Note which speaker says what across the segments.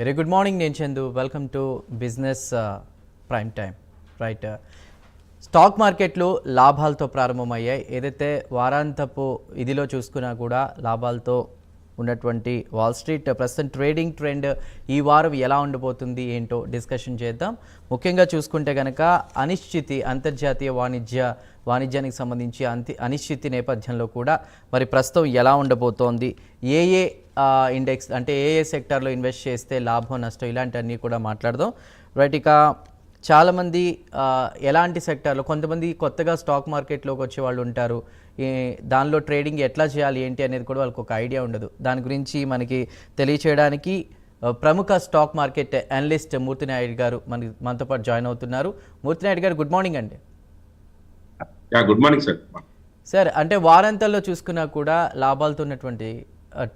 Speaker 1: Very good morning నేను Chandu. Welcome to business prime time right stock మార్కెట్లు లాభాలతో ప్రారంభమయ్యాయి. ఏదైతే వారాంతపు ఇదిలో చూసుకున్నా కూడా లాభాలతో ఉన్నటువంటి వాల్ స్ట్రీట్ ప్రస్తుతం ట్రేడింగ్ ట్రెండ్ ఈ వారం ఎలా ఉండబోతుంది ఏంటో డిస్కషన్ చేద్దాం. ముఖ్యంగా చూసుకుంటే కనుక అనిశ్చితి అంతర్జాతీయ వాణిజ్య వాణిజ్యానికి సంబంధించి అంతి అనిశ్చితి నేపథ్యంలో కూడా మరి ప్రస్తుతం ఎలా ఉండబోతోంది? ఏ ఏ ఇండెక్స్ అంటే ఏ ఏ సెక్టార్లో ఇన్వెస్ట్ చేస్తే లాభం నష్టం ఇలాంటివన్నీ కూడా మాట్లాడదాం. రైట్ ఇక చాలామంది ఎలాంటి సెక్టార్లో కొంతమంది కొత్తగా స్టాక్ మార్కెట్లోకి వచ్చే వాళ్ళు ఉంటారు. దానిలో ట్రేడింగ్ ఎట్లా చేయాలి ఏంటి అనేది కూడా వాళ్ళకి ఒక ఐడియా ఉండదు. దాని గురించి మనకి తెలియచేయడానికి ప్రముఖ stock market analyst Murthy Naidu గారు మనకి మనతో పాటు జాయిన్ అవుతున్నారు. మూర్తి నాయుడు గారు గుడ్ మార్నింగ్ అండి.
Speaker 2: Good morning sir.
Speaker 1: సార్ అంటే వారాంతాల్లో చూసుకున్నా కూడా లాభాలతో ఉన్నటువంటి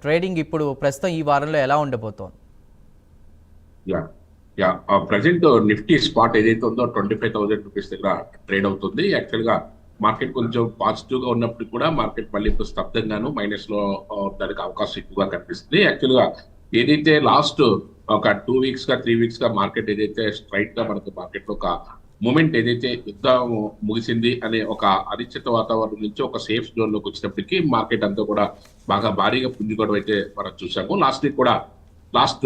Speaker 1: ట్రేడింగ్ ఇప్పుడు ప్రస్తుతం ఈ వారంలో ఎలా ఉండబోతోంది?
Speaker 2: Yeah yeah present Nifty spot ఏదైతే ఉందో ట్వంటీ ఫైవ్ థౌసండ్ రూపీస్ దగ్గర ట్రేడ్ అవుతుంది. యాక్చువల్గా మార్కెట్ కొంచెం పాజిటివ్గా ఉన్నప్పుడు కూడా మార్కెట్ మళ్ళీ ఇప్పుడు స్తబ్దంగాను మైనస్లో దానికి అవకాశం ఎక్కువగా కనిపిస్తుంది. యాక్చువల్గా ఏదైతే లాస్ట్ ఒక టూ వీక్స్గా త్రీ వీక్స్గా మార్కెట్ ఏదైతే స్ట్రైట్గా మనకి మార్కెట్లో ఒక మూమెంట్ ఏదైతే యుద్ధం ముగిసింది అనే ఒక అనిశ్చిత వాతావరణం నుంచి ఒక సేఫ్ జోన్లోకి వచ్చినప్పటికీ మార్కెట్ అంతా కూడా బాగా భారీగా పుంజుకోవడం అయితే మనం చూసాము లాస్ట్ వీక్ కూడా లాస్ట్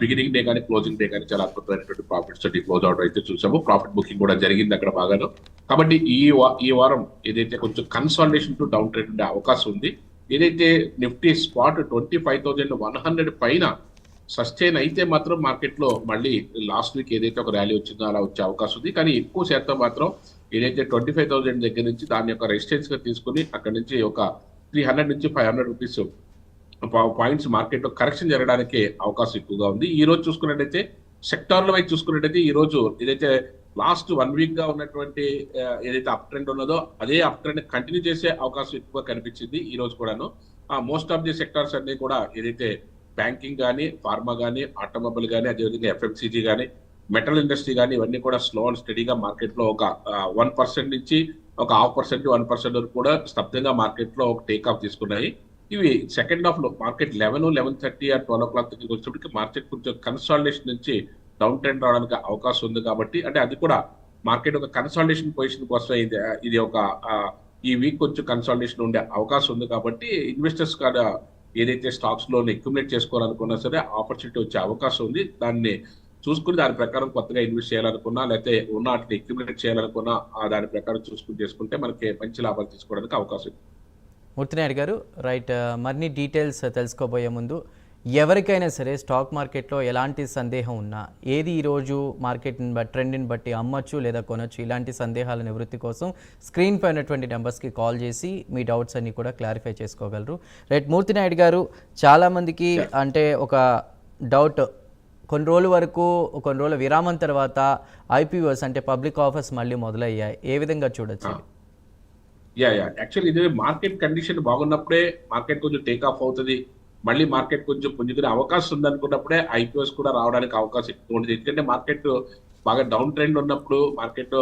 Speaker 2: బిగినింగ్ డే కానీ క్లోజింగ్ డే కానీ చాలా అద్భుతమైనటువంటి ప్రాఫిట్స్ తోటి క్లోజ్ అవడం అయితే చూసాము ప్రాఫిట్ బుకింగ్ కూడా జరిగింది అక్కడ బాగాను. కాబట్టి ఈ ఈ వారం ఏదైతే కొంచెం కన్సాలిడేషన్ టు డౌన్ ట్రెండ్ ఉండే అవకాశం ఉంది. ఏదైతే Nifty spot twenty five thousand one hundred పైన సస్టైన్ అయితే మాత్రం మార్కెట్లో మళ్ళీ లాస్ట్ వీక్ ఏదైతే ఒక ర్యాలీ వచ్చిందో అలా వచ్చే అవకాశం ఉంది. కానీ ఎక్కువ శాతం మాత్రం ఏదైతే ట్వంటీ ఫైవ్ థౌసండ్ దగ్గర నుంచి దాని యొక్క రెసిస్టెన్స్గా తీసుకుని అక్కడ నుంచి ఒక త్రీ హండ్రెడ్ నుంచి ఫైవ్ హండ్రెడ్ రూపీస్ పాయింట్స్ మార్కెట్లో కరెక్షన్ జరగడానికి అవకాశం ఎక్కువగా ఉంది. ఈ రోజు చూసుకున్నట్టయితే సెక్టార్ల వైపు చూసుకున్నట్టయితే ఈ రోజు ఏదైతే లాస్ట్ వన్ వీక్గా ఉన్నటువంటి ఏదైతే అప్ ట్రెండ్ ఉన్నదో అదే అప్ ట్రెండ్ కంటిన్యూ చేసే అవకాశం ఎక్కువ కనిపించింది ఈ రోజు కూడాను. మోస్ట్ ఆఫ్ ది సెక్టార్స్ అన్ని కూడా ఏదైతే బ్యాంకింగ్ కానీ ఫార్మా కానీ ఆటోమొబైల్ కానీ అదేవిధంగా ఎఫ్ఎంసీజీ కానీ మెటల్ ఇండస్ట్రీ కానీ ఇవన్నీ కూడా స్లో అండ్ స్టడీగా మార్కెట్లో ఒక వన్ పర్సెంట్ నుంచి ఒక హాఫ్ పర్సెంట్ వన్ పర్సెంట్ వరకు కూడా స్తబ్దంగా మార్కెట్లో ఒక టేక్ ఆఫ్ తీసుకున్నాయి. ఇవి సెకండ్ హాఫ్లో మార్కెట్ లెవెన్ లెవెన్ థర్టీ ఆ ట్వెల్వ్ ఓ క్లాక్ దగ్గరికి వచ్చేప్పటికి మార్కెట్ కొంచెం కన్సాలిడేషన్ నుంచి డౌన్ ట్రెండ్ రావడానికి అవకాశం ఉంది కాబట్టి అంటే అది కూడా మార్కెట్ ఒక కన్సాలిడేషన్ పొజిషన్ కోసం ఇది ఇది ఒక ఈ వీక్ కొంచెం కన్సాలిడేషన్ ఉండే అవకాశం ఉంది కాబట్టి ఇన్వెస్టర్స్ కూడా ఏదైతే స్టాక్స్లో అక్యుములేట్ చేసుకోవాలనుకున్నా సరే ఆపర్చునిటీ వచ్చే అవకాశం ఉంది. దాన్ని చూసుకుని దాని ప్రకారం కొత్తగా ఇన్వెస్ట్ చేయాలనుకున్నా లేకపోతే ఉన్న వాటిని అక్యుములేట్ చేయాలనుకున్నా ఆ దాని ప్రకారం చూసుకుని చేసుకుంటే మనకి మంచి లాభాలు తీసుకోవడానికి అవకాశం
Speaker 1: మూర్తినాయుడు గారు రైట్ మరిన్ని డీటెయిల్స్ తెలుసుకోబోయే ముందు ఎవరికైనా సరే స్టాక్ మార్కెట్లో ఎలాంటి సందేహం ఉన్నా ఏది ఈరోజు మార్కెట్ని బట్టి ట్రెండ్ని బట్టి అమ్మచ్చు లేదా కొనొచ్చు ఇలాంటి సందేహాల నివృత్తి కోసం స్క్రీన్ పై ఉన్నటువంటి నెంబర్స్కి కాల్ చేసి మీ డౌట్స్ అన్ని కూడా క్లారిఫై చేసుకోగలరు. రైట్ మూర్తి నాయుడు గారు చాలామందికి అంటే ఒక డౌట్ కొన్ని రోజుల వరకు కొన్ని రోజుల విరామం తర్వాత ఐపీఓస్ అంటే పబ్లిక్ ఆఫర్స్ మళ్ళీ మొదలయ్యాయి. ఏ విధంగా చూడొచ్చు?
Speaker 2: యా యా యాక్చువల్ ఇది మార్కెట్ కండిషన్ బాగున్నప్పుడే మార్కెట్ కొంచెం టేక్ ఆఫ్ అవుతుంది. మళ్ళీ మార్కెట్ కొంచెం పుంజుకునే అవకాశం ఉంది అనుకున్నప్పుడే ఐపీఎస్ కూడా రావడానికి అవకాశం ఎక్కువ ఉంటుంది ఎందుకంటే మార్కెట్ బాగా డౌన్ ట్రెండ్ ఉన్నప్పుడు మార్కెట్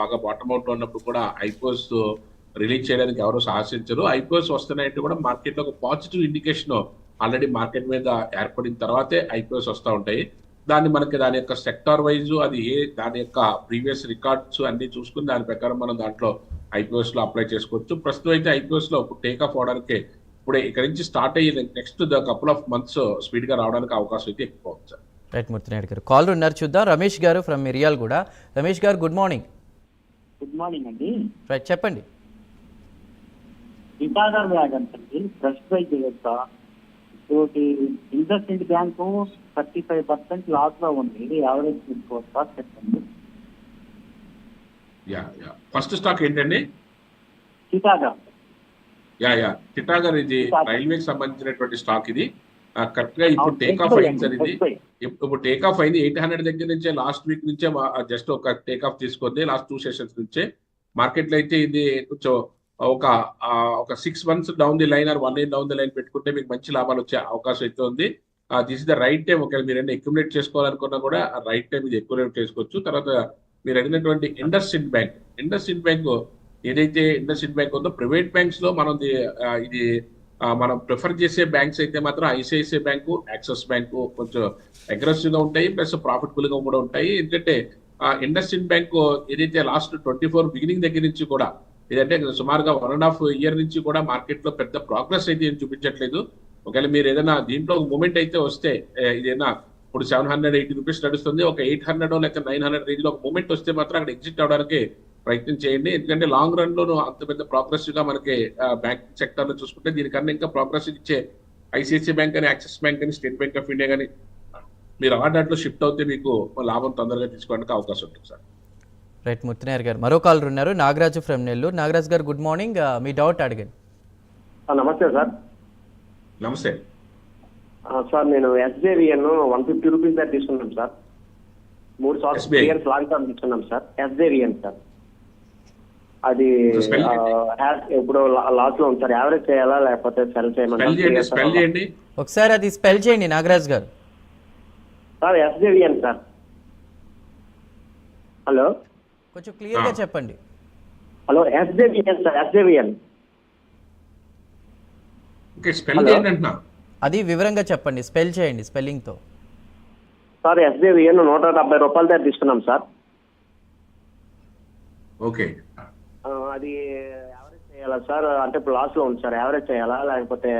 Speaker 2: బాగా బాటమ్ అవుట్ ఉన్నప్పుడు కూడా ఐపీఎస్ రిలీజ్ చేయడానికి ఎవరు సాహసించరు. ఐపీఎస్ వస్తున్నాయంటే కూడా మార్కెట్లో ఒక పాజిటివ్ ఇండికేషన్ ఆల్రెడీ మార్కెట్ మీద ఏర్పడిన తర్వాతే ఐపీఎస్ వస్తూ ఉంటాయి. దాన్ని మనకి దాని యొక్క సెక్టార్ వైజ్ అది ఏ దాని యొక్క ప్రీవియస్ రికార్డ్స్ అన్ని చూసుకుని దాని ప్రకారం మనం దాంట్లో ఐపీఎస్లో అప్లై చేసుకోవచ్చు. ప్రస్తుతం అయితే ఐపీఎస్లో టేక్ ఆఫ్ అవడానికి ఇప్పుడు ఇక్కడ నుంచి స్టార్ట్ అయ్యి next the couple of months స్పీడ్గా రావడానికి అవకాశం అయితే ఎక్కువ ఉంది సార్.
Speaker 1: రైట్ మూర్తి నాయుడు గారు. కాల్ ఉన్నారు చూద్దాం. రమేష్ గారు ఫ్రమ్ మిరియాల్ కూడా. రమేష్ గారు గుడ్ మార్నింగ్
Speaker 3: గుడ్ మార్నింగ్ అండి.
Speaker 1: రైట్ చెప్పండి.
Speaker 3: విభాగాలు వేగంటండి ఫ్రెష్ ప్రైస్ యొక్క ఇంకోటి IndusInd bank thirty five percent లాస్లో ఉంది. ఇది యావరేజ్ తీసుకోవచ్చా చెప్పండి.
Speaker 2: యా యా ఫస్ట్ స్టాక్ ఏంటండి?
Speaker 3: చికాగా
Speaker 2: యా యా. టిటాగర్ ఇది రైల్వేకి సంబంధించినటువంటి స్టాక్ ఇది. కరెక్ట్గా ఇప్పుడు టేక్ ఆఫ్ అయింది సార్ ఇది ఇప్పుడు టేక్ ఆఫ్ అయింది ఎయిట్ హండ్రెడ్ దగ్గర నుంచే లాస్ట్ వీక్ నుంచే జస్ట్ ఒక టేక్ ఆఫ్ తీసుకుంది లాస్ట్ టూ సెషన్స్ నుంచే. మార్కెట్లో అయితే ఇది కొంచెం ఒక ఒక six months down the line or one year down the line పెట్టుకుంటే మీకు మంచి లాభాలు వచ్చే అవకాశం అయితే ఉంది. This is the right time ఒకవేళ మీరు అక్యుములేట్ చేసుకోవాలనుకున్నా కూడా రైట్ టైం ఇది అక్యుములేట్ చేసుకోవచ్చు. తర్వాత మీరు అడిగినటువంటి IndusInd bank IndusInd bank ఏదైతే ఇండస్ బ్యాంక్ ఉందో ప్రైవేట్ బ్యాంక్స్లో మనం ఇది మనం ప్రిఫర్ చేసే బ్యాంక్స్ అయితే మాత్రం ఐసిఐసిఐ బ్యాంకు యాక్సిస్ బ్యాంకు కొంచెం అగ్రెసివ్గా ఉంటాయి ప్లస్ ప్రాఫిటబుల్గా కూడా ఉంటాయి. ఎందుకంటే ఇండస్ఇండ్ బ్యాంక్ ఏదైతే లాస్ట్ ట్వంటీ ఫోర్ బిగినింగ్ దగ్గర నుంచి కూడా ఏదంటే సుమారుగా వన్ అండ్ హాఫ్ ఇయర్ నుంచి కూడా మార్కెట్లో పెద్ద ప్రోగ్రెస్ అయితే ఏం చూపించట్లేదు. ఒకవేళ మీరు ఏదైనా దీంట్లో మూమెంట్ అయితే వస్తే ఏదైనా ఇప్పుడు సెవెన్ హండ్రెడ్ ఎయిటీ రూపీస్ నడుస్తుంది ఒక ఎయిట్ హండ్రెడ్ లేక నైన్ హండ్రెడ్ రేంజ్లో ఒక మూమెంట్ వస్తే మాత్రం అక్కడ ఎగ్జిట్ అవడానికి ప్రయత్నం చేయండి. ఎందుకంటే లాంగ్ రన్లో అంత పెద్ద ప్రోగ్రెసివ్గా మనకి బ్యాంకింగ్ సెక్టర్లో చూసుకుంటే దీనికన్నా ఇంకా ప్రోగ్రెస్ ఇచ్చే ఐసిఐసిఐ బ్యాంక్ అని యాక్సిస్ బ్యాంక్ అని స్టేట్ బ్యాంక్ ఆఫ్ ఇండియా కానీ మీరు ఆ దాంట్లో షిఫ్ట్ అవుతే మీకు లాభం తొందరగా తీసుకోవడానికి అవకాశం ఉంటుంది సార్.
Speaker 1: రైట్ ముత్తినాయర్ గారు. మరో కాలర్ ఉన్నారు. నాగరాజు ఫ్రమ్ నెల్లూరు. నాగరాజు గారు గుడ్ మార్నింగ్. మీ డౌట్ అడగండి.
Speaker 4: ఆ, నమస్తే సార్.
Speaker 2: నమస్తే.
Speaker 4: సార్ నేను ఎస్జేవిఎన్ వన్ ఫిఫ్టీ రూపీస్ దాకా తీసుకున్నాం సార్. మూడు సంవత్సరాలు
Speaker 2: SBI.
Speaker 4: ఇయర్స్ లాంగ్ టర్మ్ తీసుకున్నాం సార్. SJVN sir. అది ఇప్పుడు లాస్లో ఉంది సార్. యావరేజ్ చేయాలా లేకపోతే సెల్
Speaker 2: స్పెల్ చేయండి స్పెల్
Speaker 4: చేయమంటారా
Speaker 2: చేయండి.
Speaker 1: ఒకసారి అది స్పెల్ చేయండి నాగరాజు గారు.
Speaker 4: Sir SJVN sir. హలో?
Speaker 1: కొంచెం క్లియర్గా
Speaker 2: ఆ.
Speaker 1: చెప్పండి.
Speaker 4: హలో ఎస్జేవిఎన్ సార్ ఎస్జేవిఎన్
Speaker 1: అది వివరంగా చెప్పండి స్పెల్ చేయండి స్పెల్లింగ్తో
Speaker 4: సార్ ఎస్జేవిఎన్ నూట డెబ్బై రూపాయల దగ్గర తీసుకున్నాం సార్.
Speaker 2: ఓకే.
Speaker 4: అది యావరేజ్ చేయాలా సార్ అంటే ఇప్పుడు లాస్లో ఉంది సార్ యావరేజ్ చేయాలా? లేకపోతే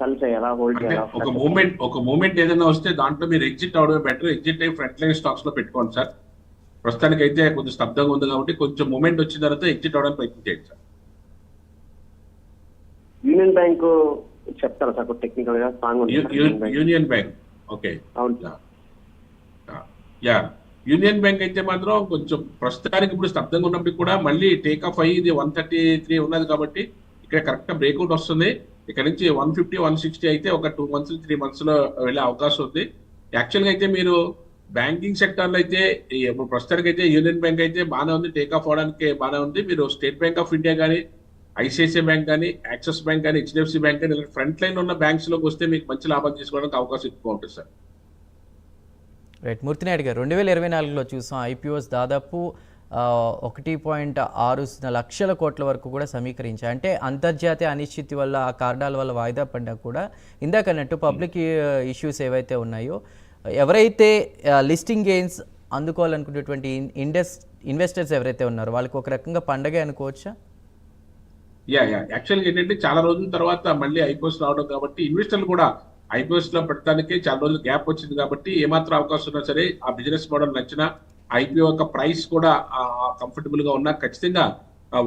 Speaker 4: సెల్ చేయాలా? హోల్డ్
Speaker 2: అంటే
Speaker 4: చేయాలా?
Speaker 2: ఒక మూమెంట్ ఒక మూమెంట్ ఏదైనా వస్తే దాంట్లో మీరు ఎగ్జిట్ అవడమే బెటర్ ఎగ్జిట్ అయ్యి ఫ్రంట్ లైన్ స్టాక్స్లో పెట్టుకోండి సార్ ప్రస్తుతానికి అయితే కొంచెం స్తబ్దంగా ఉంది కాబట్టి కొంచెం మూమెంట్ వచ్చిన తర్వాత ఎగ్జిట్ అవడానికి ప్రయత్నం చేయండి సార్
Speaker 4: యూనియన్ బ్యాంక్ చెప్తారా సార్ టెక్నికల్గా స్ట్రాంగ్ ఉంది sir Union bank.
Speaker 2: Union bank okay
Speaker 4: అవును
Speaker 2: యా. యా. యూనియన్ బ్యాంక్ అయితే మాత్రం కొంచెం ప్రస్తుతానికి ఇప్పుడు స్తబ్దంగా ఉన్నప్పటికీ కూడా మళ్ళీ టేక్ ఆఫ్ అయ్యి ఇది వన్ థర్టీ త్రీ ఉన్నది కాబట్టి ఇక్కడ కరెక్ట్ బ్రేక్అవుట్ వస్తుంది. ఇక్కడ నుంచి వన్ ఫిఫ్టీ వన్ సిక్స్టీ అయితే ఒక టూ మంత్స్ త్రీ మంత్స్లో వెళ్ళే అవకాశం ఉంది. యాక్చువల్గా అయితే మీరు బ్యాంకింగ్ సెక్టర్లో అయితే ఇప్పుడు ప్రస్తుతానికి అయితే యూనియన్ బ్యాంక్ అయితే బాగానే ఉంది. టేక్ ఆఫ్ అవడానికి బాగానే ఉంది. మీరు స్టేట్ బ్యాంక్ ఆఫ్ ఇండియా కానీ ఐసిఐసిఐ బ్యాంక్ కానీ యాక్సిస్ బ్యాంక్ కానీ హెచ్డిఎఫ్సి బ్యాంక్ కానీ ఇలా ఫ్రంట్ లైన్ ఉన్న బ్యాంక్స్లోకి వస్తే మీకు మంచి లాభం తీసుకోవడానికి అవకాశం ఎక్కువ ఉంటుంది సార్
Speaker 1: రైట్ మూర్తినాయుడు గారు రెండు వేల ఇరవై నాలుగులో చూసాం ఐపీఓస్ దాదాపు ఒకటి పాయింట్ ఆరు లక్షల కోట్ల వరకు కూడా సమీకరించాయి. అంటే అంతర్జాతీయ అనిశ్చితి వల్ల ఆ కారణాల వల్ల వాయిదా పడినా కూడా ఇందాకన్నట్టు పబ్లిక్ ఇష్యూస్ ఏవైతే ఉన్నాయో ఎవరైతే లిస్టింగ్ గెయిన్స్ అందుకోవాలనుకునేటువంటి ఇండస్ ఇన్వెస్టర్స్ ఎవరైతే ఉన్నారో వాళ్ళకి ఒక రకంగా పండగే అనుకోవచ్చా?
Speaker 2: Yeah yeah. యాక్చువల్గా ఏంటంటే చాలా రోజుల తర్వాత మళ్ళీ ఐపీఎస్ రావడం కాబట్టి ఇన్వెస్టర్లు కూడా ఐపీఎస్లో పెట్టడానికి చాలా రోజులు గ్యాప్ వచ్చింది కాబట్టి ఏమాత్రం అవకాశం ఉన్నా సరే ఆ బిజినెస్ మోడల్ నచ్చిన ఐపీఓ యొక్క ప్రైస్ కూడా కంఫర్టబుల్గా ఉన్నా ఖచ్చితంగా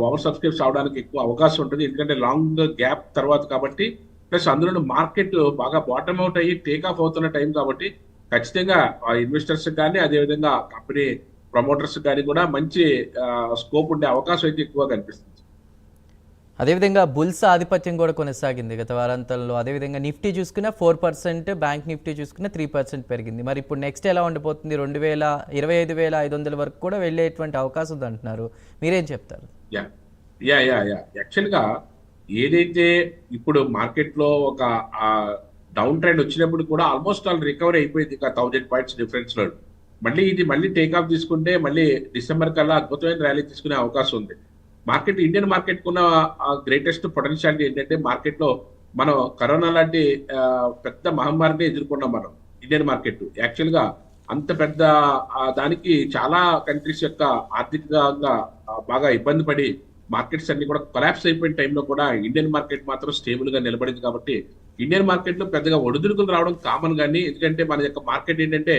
Speaker 2: ఓవర్ సబ్స్క్రైబ్స్ అవడానికి ఎక్కువ అవకాశం ఉంటుంది. ఎందుకంటే లాంగ్ గ్యాప్ తర్వాత కాబట్టి ప్లస్ అందులో మార్కెట్ బాగా బాటమ్ అవుట్ అయ్యి టేక్ ఆఫ్ అవుతున్న టైం కాబట్టి ఖచ్చితంగా ఇన్వెస్టర్స్ కానీ అదేవిధంగా కంపెనీ ప్రమోటర్స్ కానీ కూడా మంచి స్కోప్ ఉండే అవకాశం అయితే ఎక్కువ కనిపిస్తుంది.
Speaker 1: అదేవిధంగా బుల్స్ ఆధిపత్యం కూడా కొనసాగింది. గత వారాంతంలో అదేవిధంగా నిఫ్టీ చూసుకున్న ఫోర్ పర్సెంట్ బ్యాంక్ నిఫ్టీ చూసుకున్న త్రీ పర్సెంట్ పెరిగింది. మరి ఇప్పుడు నెక్స్ట్ ఎలా ఉండిపోతుంది? రెండు వేల ఇరవై ఐదు వేల ఐదు వందల వరకు కూడా వెళ్ళేటువంటి అవకాశం ఉంది అంటున్నారు. మీరేం చెప్తారు?
Speaker 2: Yeah yeah yeah yeah. యాక్చువల్గా ఏదైతే ఇప్పుడు మార్కెట్లో ఒక డౌన్ ట్రెండ్ వచ్చినప్పుడు కూడా ఆల్మోస్ట్ ఆల్ రికవరీ అయిపోయింది ఇంకా థౌజండ్ పాయింట్స్ డిఫరెన్స్లో మళ్ళీ ఇది మళ్ళీ టేక్ ఆఫ్ తీసుకుంటే మళ్ళీ డిసెంబర్ కల్లా అద్భుతమైన ర్యాలీ తీసుకునే అవకాశం ఉంది. మార్కెట్ ఇండియన్ మార్కెట్ కున్న గ్రేటెస్ట్ పొటెన్షియాలిటీ ఏంటంటే మార్కెట్లో మనం కరోనా లాంటి పెద్ద మహమ్మారిని ఎదుర్కొన్నాం మనం ఇండియన్ మార్కెట్. యాక్చువల్గా అంత పెద్ద దానికి చాలా కంట్రీస్ యొక్క ఆర్థికంగా బాగా ఇబ్బంది పడి మార్కెట్స్ అన్ని కూడా కొలాప్స్ అయిపోయిన టైంలో కూడా ఇండియన్ మార్కెట్ మాత్రం స్టేబుల్గా నిలబడింది కాబట్టి ఇండియన్ మార్కెట్లో పెద్దగా ఒడిదుడుకులు రావడం కామన్ కానీ ఎందుకంటే మన యొక్క మార్కెట్ ఏంటంటే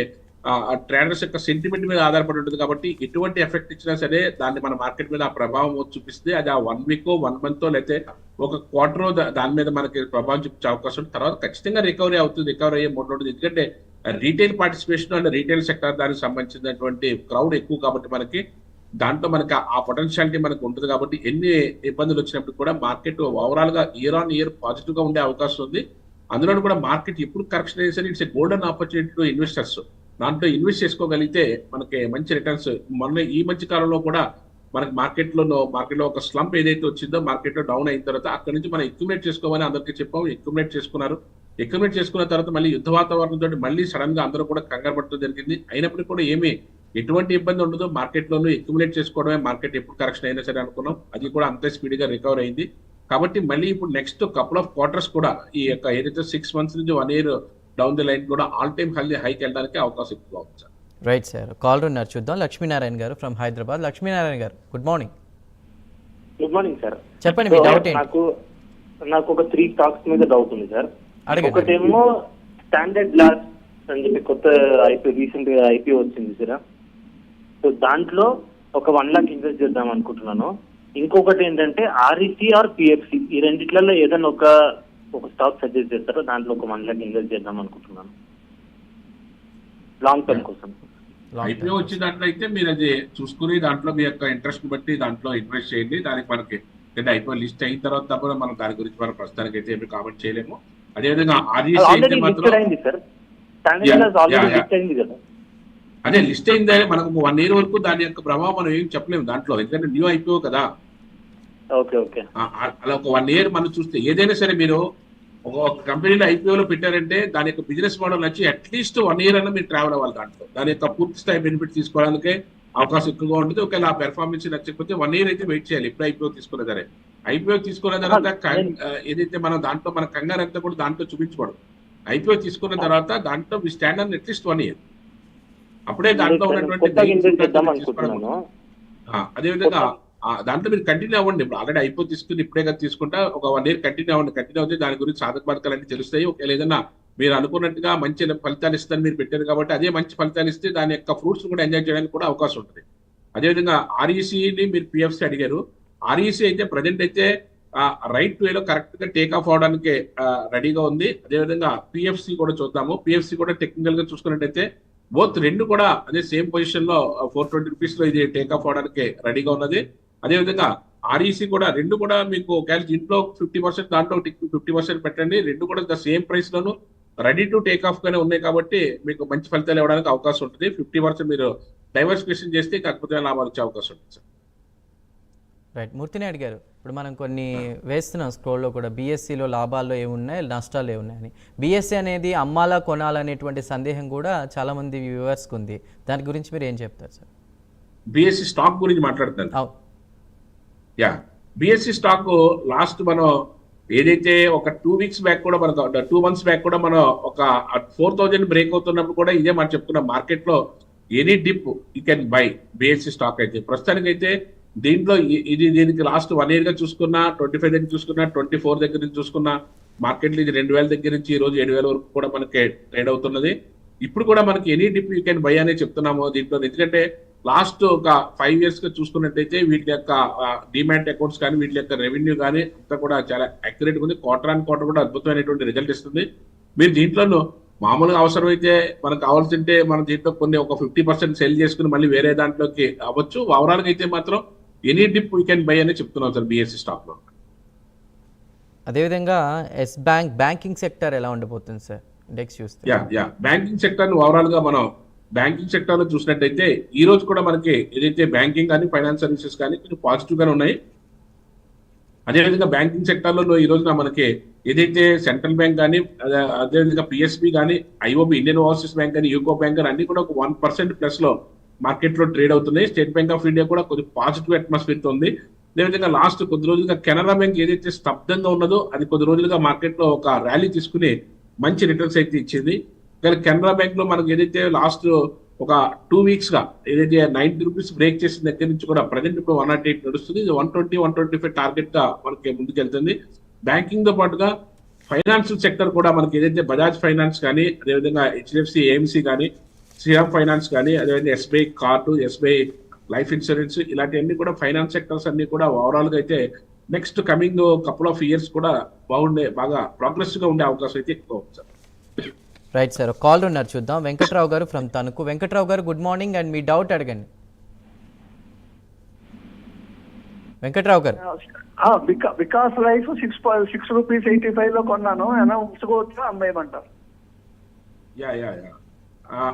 Speaker 2: ట్రేడర్స్ యొక్క సెంటిమెంట్ మీద ఆధారపడి ఉంటుంది కాబట్టి ఎటువంటి ఎఫెక్ట్ ఇచ్చినా సరే దాన్ని మన మార్కెట్ మీద ఆ ప్రభావం చూపిస్తే అది ఆ వన్ వీక్ వన్ మంత్ లేకపోతే ఒక క్వార్టర్ దాని మీద మనకి ప్రభావం చూపించే అవకాశం ఉంటుంది. తర్వాత ఖచ్చితంగా రికవరీ అవుతుంది. రికవరీ అయ్యే మోడ్ ఉంటుంది. ఎందుకంటే retail participation and retail sector దానికి సంబంధించినటువంటి క్రౌడ్ ఎక్కువ కాబట్టి మనకి దాంట్లో మనకి ఆ- పొటెన్షియాలిటీ మనకు ఉంటుంది కాబట్టి ఎన్ని ఇబ్బందులు వచ్చినప్పుడు కూడా మార్కెట్ ఓవరాల్గా ఇయర్ ఆన్ ఇయర్ పాజిటివ్గా ఉండే అవకాశం ఉంది. అందులో కూడా మార్కెట్ ఎప్పుడు correction అయ్యేసరి it's it's golden opportunity to investors దాంట్లో ఇన్వెస్ట్ చేసుకోగలిగితే మనకి మంచి రిటర్న్స్ మొన్న ఈ మధ్య కాలంలో కూడా మనకి మార్కెట్లో మార్కెట్లో ఒక స్లంప్ ఏదైతే వచ్చిందో మార్కెట్లో డౌన్ అయిన తర్వాత అక్కడ నుంచి మనం ఎక్యుమిలేట్ చేసుకోవాలని అందరికీ చెప్పాం ఎక్యుమిలేట్ చేసుకున్నారు. ఎక్యుమిలేట్ చేసుకున్న తర్వాత మళ్ళీ యుద్ధ వాతావరణం తోటి మళ్ళీ సడన్గా అందరూ కూడా కంగారు పడటం జరిగింది. అయినప్పటికీ కూడా ఏమీ ఎటువంటి ఇబ్బంది ఉండదు. మార్కెట్ లోను చేసుకోవడమే మార్కెట్ ఎప్పుడు కరెక్షన్ అయినా సరే అనుకున్నాం. అది కూడా అంతే స్పీడ్గా రికవర్ అయింది. కాబట్టి మళ్ళీ ఇప్పుడు నెక్స్ట్ కపుల్ ఆఫ్ క్వార్టర్స్ కూడా ఈ యొక్క ఏదైతే సిక్స్ మంత్స్ నుంచి one year down the line కూడా ఆల్ టైమ్ హెల్దీ హైకి వెళ్ళడానికి అవకాశం ఎక్కువ ఉంది సార్
Speaker 1: రైట్ సార్ కాల్ ఉన్నారు చూద్దాం. లక్ష్మీనారాయణ గారు ఫ్రమ్ హైదరాబాద్ లక్ష్మీనారాయణ గారు good morning
Speaker 4: good morning sir
Speaker 1: చెప్పండి మీ డౌట్ ఏంటి?
Speaker 4: నాకు నాకు ఒక త్రీ స్టాక్స్ మీద డౌట్ ఉంది సార్. ఒకటేమో స్టాండర్డ్ గ్లాస్ అని చెప్పి కొత్త ఐపీ రీసెంట్గా ఐపీఓ వచ్చింది సార్ సో దాంట్లో ఒక వన్ లాక్ ఇన్వెస్ట్ చేద్దాం అనుకుంటున్నాను. ఇంకొకటి ఏంటంటే ఆర్ఈసీ ఆర్ పిఎఫ్సి ఈ రెండిట్లలో ఏదైనా ఒక ఒక స్టాక్ సజెస్ట్ చేస్తారో. దాంట్లో ఒక వన్ లాక్ ఇన్వెస్ట్ చేద్దాం అనుకుంటున్నాను. లాంగ్ టర్మ్ కోసం.
Speaker 1: Long
Speaker 2: ఐపీఓ వచ్చిన దాంట్లో అయితే మీరు అది చూసుకుని దాంట్లో మీ యొక్క ఇంట్రెస్ట్ బట్టి దాంట్లో ఇన్వెస్ట్ చేయండి. దానికి మనకి అంటే ఐపీఓ లిస్ట్ అయిన తర్వాత తప్ప మనం దాని గురించి మనం ప్రస్తుతానికి అయితే ఏమి కామెంట్ చేయలేము. అదేవిధంగా ఆర్ఈసీ అయితే మాత్రం అదే లిస్ట్ అయిందే మనకు వన్ ఇయర్ వరకు దాని యొక్క ప్రభావం మనం ఏం చెప్పలేము దాంట్లో. ఎందుకంటే న్యూ ఐపీఓ కదా. అలా ఒక వన్ ఇయర్ మనం చూస్తే ఏదైనా సరే మీరు ఒక కంపెనీలో ఐపీఓలో పెట్టారంటే దాని యొక్క బిజినెస్ మోడల్ నచ్చి అట్లీస్ట్ వన్ ఇయర్ అయినా మీరు ట్రావెల్ అవ్వాలి దాంట్లో. దాని యొక్క పూర్తి స్థాయి బెనిఫిట్ తీసుకోవడానికి అవకాశం ఎక్కువగా ఉంటుంది. ఒకవేళ ఆ పెర్ఫార్మెన్స్ నచ్చకపోతే వన్ ఇయర్ అయితే వెయిట్ చేయాలి. ఎప్పుడు ఐపీఓ తీసుకున్న సరే. ఐపీఓ తీసుకున్న తర్వాత ఏదైతే మనం దాంట్లో మన కంగారు అంతా కూడా దాంట్లో చూపించకూడదు ఐపీఓ తీసుకున్న తర్వాత దాంట్లో మీ standard at least one year అప్పుడే దాంట్లో ఉన్నటువంటి అదేవిధంగా దాంట్లో మీరు కంటిన్యూ అవ్వండి. ఇప్పుడు ఆల్రెడీ అయిపోయి తీసుకుని ఇప్పుడే కదా తీసుకుంటా. ఒక వన్ ఇయర్ కంటిన్యూ అవ్వండి. కంటిన్యూ అవుతే దాని గురించి సాధక బాధకాలు అన్ని తెలుస్తాయి. ఒకవేళ ఏదైనా మీరు అనుకున్నట్టుగా మంచి ఫలితాలు ఇస్తారని మీరు పెట్టారు కాబట్టి అదే మంచి ఫలితాలు ఇస్తే దాని యొక్క ఫ్రూట్స్ కూడా ఎంజాయ్ చేయడానికి కూడా అవకాశం ఉంటుంది. అదేవిధంగా ఆర్ఈసీని మీరు పిఎఫ్సి అడిగారు. ఆర్ఈసీ అయితే ప్రజెంట్ అయితే రైట్ వేలో కరెక్ట్గా టేక్ ఆఫ్ అవడానికి రెడీగా ఉంది. అదేవిధంగా పిఎఫ్సి కూడా చూద్దాము. పిఎఫ్సి కూడా టెక్నికల్గా చూసుకున్నట్టయితే బోత్ రెండు కూడా అదే సేమ్ పొజిషన్లో ఫోర్ ట్వంటీ రూపీస్లో ఇది టేక్ ఆఫ్ అవడానికి రెడీగా ఉన్నది. అదేవిధంగా ఆర్ఈసీ కూడా రెండు కూడా మీకు ఒకవేళ దీంట్లో ఫిఫ్టీ పర్సెంట్ దాంట్లో ఫిఫ్టీ పర్సెంట్ పెట్టండి. రెండు కూడా ద సేమ్ ప్రైస్ లోను రెడీ టు టేక్ ఆఫ్ గానే ఉన్నాయి కాబట్టి మీకు మంచి ఫలితాలు ఇవ్వడానికి అవకాశం ఉంటుంది. ఫిఫ్టీ పర్సెంట్ మీరు డైవర్సిఫికేషన్ చేస్తే కాకపోతే లాభాలు వచ్చే అవకాశం ఉంటుంది సార్
Speaker 1: రైట్ మూర్తినాయుడు గారు ఇప్పుడు మనం కొన్ని వేస్తున్నాం స్క్రోల్లో కూడా. బీఎస్సీలో లాభాల్లో ఏమున్నాయి నష్టాలు ఏమున్నాయని. బీఎస్సీ అనేది అమ్మాలా కొనాలనేటువంటి సందేహం కూడా చాలామంది వ్యూవర్స్కి ఉంది. దాని గురించి మీరు ఏం చెప్తారు సార్
Speaker 2: బిఎస్సి స్టాక్ గురించి మాట్లాడుతాను.
Speaker 1: అవు
Speaker 2: యా బిఎస్సి స్టాక్ లాస్ట్ మనం ఏదైతే ఒక టూ వీక్స్ బ్యాక్ కూడా మనకు టూ మంత్స్ బ్యాక్ కూడా మనం ఒక ఫోర్ థౌజండ్ బ్రేక్ అవుతున్నప్పుడు కూడా ఇదే మనం చెప్పుకున్నాం మార్కెట్లో any dip you can buy BSC stock అయితే ప్రస్తుతానికి అయితే. దీంట్లో ఇది దీనికి లాస్ట్ వన్ ఇయర్గా చూసుకున్నా ట్వంటీ ఫైవ్ దగ్గర చూసుకున్నా ట్వంటీ ఫోర్ దగ్గర నుంచి చూసుకున్నా మార్కెట్లో ఇది రెండు వేల దగ్గర నుంచి ఈ రోజు ఏడు వేల వరకు కూడా మనకి ట్రేడ్ అవుతున్నది. ఇప్పుడు కూడా మనకి any dip you can buy అనే చెప్తున్నాము దీంట్లో. ఎందుకంటే లాస్ట్ ఒక ఫైవ్ ఇయర్స్గా చూసుకున్నట్టయితే వీటి యొక్క డిమాట్ అకౌంట్స్ కానీ వీటి యొక్క రెవెన్యూ కానీ అంతా కూడా చాలా అక్యురేట్ ఉంది. క్వార్టర్ ఆన్ క్వార్టర్ కూడా అద్భుతమైనటువంటి రిజల్ట్ ఇస్తుంది. మీరు దీంట్లోనూ మామూలుగా అవసరమైతే మనకు కావాల్సింటే మనం దీంట్లో కొన్ని ఒక ఫిఫ్టీ పర్సెంట్ సెల్ చేసుకుని మళ్ళీ వేరే దాంట్లోకి అవ్వచ్చు. ఓవరాల్గా అయితే మాత్రం any dip we can buy అని చెప్తున్నాం సార్ బిఎస్సి స్టాక్లో.
Speaker 1: అదేవిధంగా ఎస్ బ్యాంక్ బ్యాంకింగ్ సెక్టర్ ఎలా ఉండబోతుంది సార్? ఇండెక్స్ చూస్తే.
Speaker 2: యా యా బ్యాంకింగ్ సెక్టర్ ఓవరాల్గా మనం బ్యాంకింగ్ సెక్టర్లో చూసినట్టయితే ఈ రోజు కూడా మనకి ఏదైతే బ్యాంకింగ్ కానీ ఫైనాన్స్ సర్వీసెస్ కానీ కొంచెం పాజిటివ్ గానే ఉన్నాయి. అదేవిధంగా బ్యాంకింగ్ సెక్టర్లో ఈ రోజున మనకి ఏదైతే సెంట్రల్ బ్యాంక్ కానీ అదేవిధంగా పిఎస్బి కానీ ఐఓబి ఇండియన్ ఓవర్సీస్ బ్యాంక్ కానీ యూకో బ్యాంక్ కానీ అన్ని కూడా ఒక వన్ పర్సెంట్ ప్లస్లో మార్కెట్లో ట్రేడ్ అవుతున్నాయి. స్టేట్ బ్యాంక్ ఆఫ్ ఇండియా కూడా కొంచెం పాజిటివ్ అట్మాస్ఫియర్తో ఉంది. అదేవిధంగా లాస్ట్ కొద్ది రోజులుగా కెనరా బ్యాంక్ ఏదైతే స్తబ్దంగా ఉన్నదో అది కొద్ది రోజులుగా మార్కెట్లో ఒక ర్యాలీ తీసుకుని మంచి రిటర్న్స్ అయితే ఇచ్చింది. కానీ కెనరా బ్యాంక్లో మనకి ఏదైతే లాస్ట్ ఒక టూ వీక్స్గా ఏదైతే నైన్టీ రూపీస్ బ్రేక్ చేసిన దగ్గర నుంచి కూడా ప్రజెంట్ ఇప్పుడు వన్ నాట్ ఎయిట్ నడుస్తుంది. ఇది one twenty one twenty five టార్గెట్గా మనకి ముందుకెళ్తుంది. బ్యాంకింగ్తో పాటుగా ఫైనాన్షియల్ సెక్టర్ కూడా మనకి ఏదైతే బజాజ్ ఫైనాన్స్ కానీ అదేవిధంగా హెచ్డిఎఫ్సి ఏఎంసీ కానీ శ్రీరామ్ ఫైనాన్స్ కానీ అదేవిధంగా SBI card SBI life insurance ఇలాంటివన్నీ కూడా ఫైనాన్స్ సెక్టర్స్ అన్ని కూడా ఓవరాల్గా అయితే next coming couple of years కూడా బాగుండే బాగా ప్రోగ్రెస్గా ఉండే అవకాశం అయితే ఎక్కువ ఉంది సార్.
Speaker 1: రైట్ సార్ కాల్ ఉన్నారు చూద్దాం. వెంకట్రావు గారు ఫ్రమ్ తణుకు. వెంకట్రావు గారు గుడ్ మార్నింగ్ అండ్ మీ డౌట్ అడగండి. వెంకట్రావు గారు.
Speaker 5: Vikas life six six rupees eighty ఫైవ్లో కొన్నాను. ఏమైనా ఉంచుకోవచ్చా అమ్మేయమంటారు
Speaker 2: యా యా యా.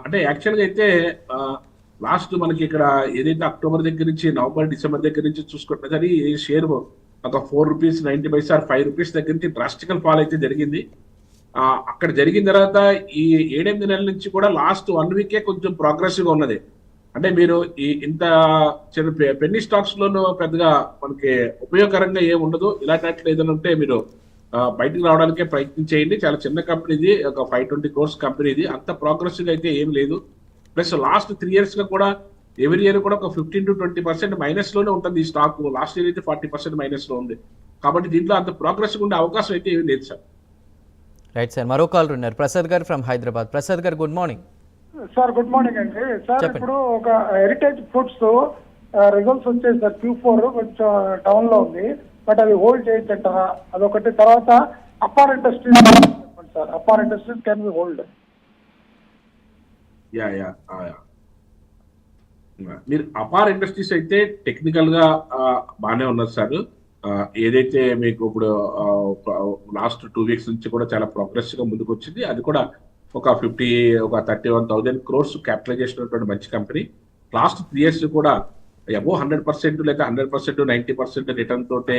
Speaker 2: అంటే యాక్చువల్గా అయితే లాస్ట్ మనకి ఇక్కడ ఏదైతే అక్టోబర్ దగ్గర నుంచి నవంబర్ డిసెంబర్ దగ్గర నుంచి చూసుకుంటే సరే ఈ షేర్ ఒక four rupees ninety paise or five rupees దగ్గర నుంచి డ్రాస్టికల్ ఫాల్ అయితే జరిగింది. అక్కడ జరిగిన తర్వాత ఈ ఏడెనిమిది నెలల నుంచి కూడా లాస్ట్ వన్ వీకే కొంచెం ప్రోగ్రెసివ్గా ఉన్నది. అంటే మీరు ఈ ఇంత చిన్న పెన్ని స్టాక్స్ లోను పెద్దగా మనకి ఉపయోగకరంగా ఏమి ఉండదు. ఇలాంటి ఏదైనా ఉంటే మీరు బయటకు బయటికి రావడానికే ప్రయత్నం చేయండి. చాలా చిన్న కంపెనీది ఒక ఫైవ్ ట్వంటీ కోర్స్ కంపెనీది. అంత ప్రోగ్రెసివ్ అయితే ఏం లేదు. ప్లస్ లాస్ట్ త్రీ ఇయర్స్గా కూడా ఎవరి ఇయర్ కూడా ఒక ఫిఫ్టీన్ టు ట్వంటీ పర్సెంట్ మైనస్లోనే ఉంటుంది ఈ స్టాక్. లాస్ట్ ఇయర్ అయితే ఫార్టీ పర్సెంట్ మైనస్లో ఉంది. కాబట్టి దీంట్లో అంత ప్రోగ్రెస్ ఉండే అవకాశం అయితే ఏమి లేదు సార్.
Speaker 1: రైట్ సార్ మరో కాల్ ఉన్నారు. ప్రసాద్ గారు ఫ్రమ్ హైదరాబాద్. ప్రసాద్ గారు good morning
Speaker 6: sir good morning అండి. సార్. ఇప్పుడు ఒక హెరిటేజ్ ఫుడ్స్ రిజల్ట్స్ వచ్చాయి సార్ క్యూ ఫోర్ కొంచెం డౌన్లో ఉంది. బట్ అది హోల్డ్ చేయొచ్చు అంటారా అదొకటి. తర్వాత అప్పార్ ఇండస్ట్రీస్ చెప్పండి sir Apar industries can be hold
Speaker 2: yeah yeah ah, yeah. మీరు అపార్ ఇండస్ట్రీస్ అయితే టెక్నికల్గా బాగానే ఉన్నారు సార్ ఏదైతే మీకు ఇప్పుడు లాస్ట్ టూ వీక్స్ నుంచి కూడా చాలా ప్రోగ్రెస్గా ముందుకు వచ్చింది అది కూడా ఒక ఫిఫ్టీ ఒక thirty one thousand crores capitalization ఉన్నటువంటి మంచి కంపెనీ లాస్ట్ త్రీ ఇయర్స్ కూడా అబో హండ్రెడ్ పర్సెంట్ లేదా hundred percent ninety percent return తోటే